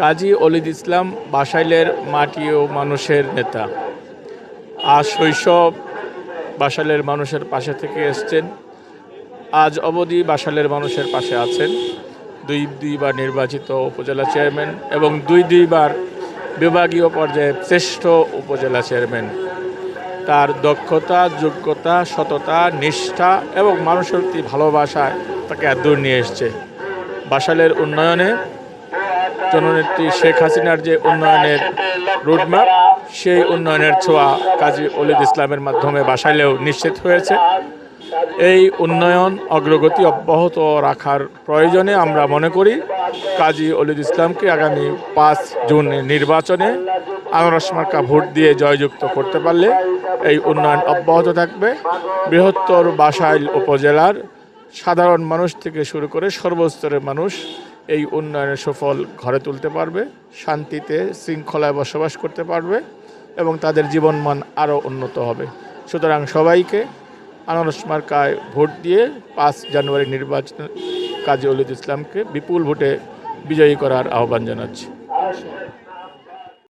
কাজী অলিদ ইসলাম বাসাইলের মাটি ও মানুষের নেতা। আজ শৈশব বাসালের মানুষের পাশে থেকে এসছেন। আজ অবধি বাসালের মানুষের পাশে আছেন। দুই দুইবার নির্বাচিত উপজেলা চেয়ারম্যান এবং দুই দুইবার বিভাগীয় পর্যায়ে শ্রেষ্ঠ উপজেলা চেয়ারম্যান। তার দক্ষতা, যোগ্যতা, সততা, নিষ্ঠা এবং মানুষের প্রতি ভালোবাসায় তাকে দূর নিয়ে এসছে। বাসালের উন্নয়নে জননেত্রী শেখ হাসিনার যে উন্নয়নের রোডম্যাপ, সেই উন্নয়নের ছোঁয়া কাজী অলিদ ইসলামের মাধ্যমে বাসাইলেও নিশ্চিত হয়েছে। এই উন্নয়ন অগ্রগতি অব্যাহত রাখার প্রয়োজনে আমরা মনে করি, কাজী অলিদ ইসলামকে আগামী পাঁচ জুন নির্বাচনে আনারস মার্কা ভোট দিয়ে জয়যুক্ত করতে পারলে এই উন্নয়ন অব্যাহত থাকবে। বৃহত্তর বাসাইল উপজেলার সাধারণ মানুষ থেকে শুরু করে সর্বস্তরের মানুষ এই উন্নয়নের সফল ঘরে তুলতে পারবে, শান্তিতে, শৃঙ্খলায় বসবাস করতে পারবে এবং তাদের জীবনমান আরও উন্নত হবে। সুতরাং সবাইকে আনারস মার্কায় ভোট দিয়ে পাঁচ জানুয়ারি নির্বাচন কাজী অলিদ ইসলামকে বিপুল ভোটে বিজয়ী করার আহ্বান জানাচ্ছি।